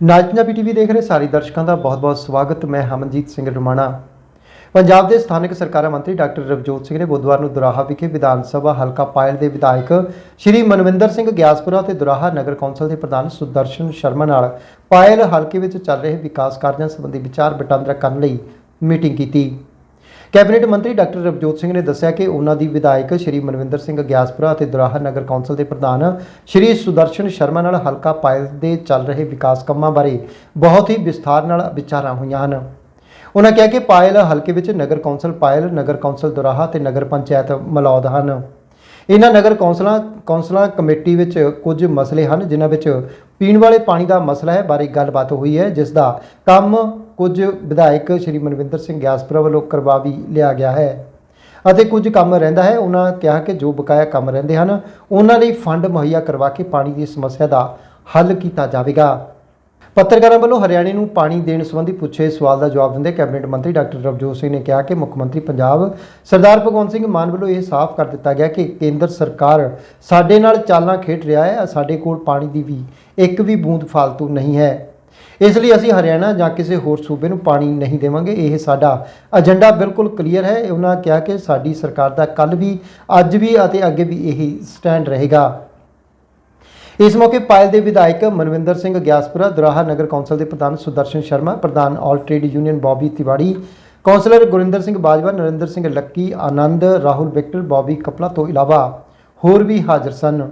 ਨਾਜ Punjabi TV ਦੇਖ ਰਹੇ ਸਾਰੇ ਦਰਸ਼ਕਾਂ ਦਾ ਬਹੁਤ-ਬਹੁਤ ਸਵਾਗਤ। ਮੈਂ ਹਮਨਜੀਤ ਸਿੰਘ ਰਮਾਣਾ। ਪੰਜਾਬ ਦੇ ਸਥਾਨਕ ਸਰਕਾਰਾਂ ਮੰਤਰੀ ਡਾਕਟਰ ਰਵਜੋਤ ਸਿੰਘ ਨੇ ਬੁੱਧਵਾਰ ਨੂੰ ਦੁਰਾਹਾ ਵਿਖੇ ਵਿਧਾਨ ਸਭਾ ਹਲਕਾ ਪਾਇਲ ਦੇ ਵਿਧਾਇਕ ਸ਼੍ਰੀ ਮਨਵਿੰਦਰ ਸਿੰਘ ਗਿਆਸਪੁਰਾ ਤੇ ਦੁਰਾਹਾ ਨਗਰ ਕੌਂਸਲ ਦੇ ਪ੍ਰਧਾਨ ਸੁਦਰਸ਼ਨ ਸ਼ਰਮਾ ਨਾਲ ਪਾਇਲ ਹਲਕੇ ਵਿੱਚ ਚੱਲ ਰਹੇ ਵਿਕਾਸ ਕਾਰਜਾਂ ਸੰਬੰਧੀ ਵਿਚਾਰ ਵਟਾਂਦਰਾ ਕਰਨ ਲਈ ਮੀਟਿੰਗ ਕੀਤੀ। ਕੈਬਨਿਟ ਮੰਤਰੀ ਡਾਕਟਰ ਰਵਜੋਤ ਸਿੰਘ ਨੇ ਦੱਸਿਆ ਕਿ ਉਹਨਾਂ ਦੀ ਵਿਧਾਇਕ ਸ਼੍ਰੀ ਮਨਵਿੰਦਰ ਸਿੰਘ ਗਿਆਸਪੁਰਾ ਅਤੇ ਦੁਰਾਹਾ ਨਗਰ ਕੌਂਸਲ ਦੇ ਪ੍ਰਧਾਨ ਸ਼੍ਰੀ ਸੁਦਰਸ਼ਨ ਸ਼ਰਮਾ ਨਾਲ ਹਲਕਾ ਪਾਇਲ ਦੇ ਚੱਲ ਰਹੇ ਵਿਕਾਸ ਕੰਮਾਂ ਬਾਰੇ ਬਹੁਤ ਹੀ ਵਿਸਥਾਰ ਨਾਲ ਵਿਚਾਰਾਂ ਹੋਈਆਂ ਹਨ। ਉਹਨਾਂ ਕਿਹਾ ਕਿ ਪਾਇਲ ਹਲਕੇ ਵਿੱਚ ਨਗਰ ਕੌਂਸਲ ਪਾਇਲ, ਨਗਰ ਕੌਂਸਲ ਦੁਰਾਹਾ ਤੇ ਨਗਰ ਪੰਚਾਇਤ ਮਲੌਦ ਹਨ। ਇਹਨਾਂ ਨਗਰ ਕੌਂਸਲਾਂ ਕੌਂਸਲਾਂ ਕਮੇਟੀ ਵਿੱਚ ਕੁਝ ਮਸਲੇ ਹਨ, ਜਿਨ੍ਹਾਂ ਵਿੱਚ ਪੀਣ ਵਾਲੇ ਪਾਣੀ ਦਾ ਮਸਲਾ ਹੈ, ਬਾਰੇ ਗੱਲਬਾਤ ਹੋਈ ਹੈ, ਜਿਸ ਦਾ ਕੰਮ ਕੁਝ ਵਿਧਾਇਕ ਸ਼੍ਰੀ ਮਨਵਿੰਦਰ ਸਿੰਘ ਗਿਆਸਪੁਰਾ ਵੱਲੋਂ ਕਰਵਾ ਵੀ ਲਿਆ ਗਿਆ ਹੈ। ਅਤੇ ਕੁਝ ਕੰਮ ਰਹਿੰਦਾ ਹੈ, ਉਹਨਾਂ ਕਿਹਾ ਕਿ ਜੋ ਬਕਾਇਆ ਕੰਮ ਰਹਿੰਦੇ ਹਨ, ਉਹਨਾਂ ਲਈ ਫੰਡ ਮੁਹੱਈਆ ਕਰਵਾ ਕੇ ਪਾਣੀ ਦੀ ਸਮੱਸਿਆ ਦਾ ਹੱਲ ਕੀਤਾ ਜਾਵੇਗਾ। ਪੱਤਰਕਾਰਾਂ ਵੱਲੋਂ ਹਰਿਆਣੇ ਨੂੰ ਪਾਣੀ ਦੇਣ ਸੰਬੰਧੀ ਪੁੱਛੇ ਸਵਾਲ ਦਾ ਜਵਾਬ ਦਿੰਦੇ ਕੈਬਨਿਟ ਮੰਤਰੀ ਡਾਕਟਰ ਰਵਜੋਤ ਸਿੰਘ ਨੇ ਕਿਹਾ ਕਿ ਮੁੱਖ ਮੰਤਰੀ ਪੰਜਾਬ ਸਰਦਾਰ ਭਗਵੰਤ ਸਿੰਘ ਮਾਨ ਵੱਲੋਂ ਇਹ ਸਾਫ਼ ਕਰ ਦਿੱਤਾ ਗਿਆ ਕਿ ਕੇਂਦਰ ਸਰਕਾਰ ਸਾਡੇ ਨਾਲ ਚਾਲਾਂ ਖੇਡ ਰਿਹਾ ਹੈ, ਸਾਡੇ ਕੋਲ ਪਾਣੀ ਦੀ ਵੀ ਇੱਕ ਵੀ ਬੂੰਦ ਫਾਲਤੂ ਨਹੀਂ ਹੈ। ਇਸ ਲਈ ਅਸੀਂ ਹਰਿਆਣਾ ਜਾਂ ਕਿਸੇ ਹੋਰ ਸੂਬੇ ਨੂੰ ਪਾਣੀ ਨਹੀਂ ਦੇਵਾਂਗੇ। ਇਹ ਸਾਡਾ ਏਜੰਡਾ ਬਿਲਕੁਲ ਕਲੀਅਰ ਹੈ। ਉਹਨਾਂ ਕਿਹਾ ਕਿ ਸਾਡੀ ਸਰਕਾਰ ਦਾ ਕੱਲ ਵੀ, ਅੱਜ ਵੀ ਅਤੇ ਅੱਗੇ ਵੀ ਇਹੀ ਸਟੈਂਡ ਰਹੇਗਾ। ਇਸ ਮੌਕੇ ਪਾਇਲ ਦੇ ਵਿਧਾਇਕ ਮਨਵਿੰਦਰ ਸਿੰਘ ਗਿਆਸਪੁਰਾ, ਦੁਰਾਹਾ ਨਗਰ ਕੌਂਸਲ ਦੇ ਪ੍ਰਧਾਨ ਸੁਦਰਸ਼ਨ ਸ਼ਰਮਾ, ਪ੍ਰਧਾਨ all trade union Bobby Tiwari, councillor Gurinder Singh Bajwa, Narinder Singh Lucky, Anand, Rahul Victor, Bobby Kapla ਤੋਂ ਇਲਾਵਾ ਹੋਰ ਵੀ ਹਾਜ਼ਰ ਸਨ।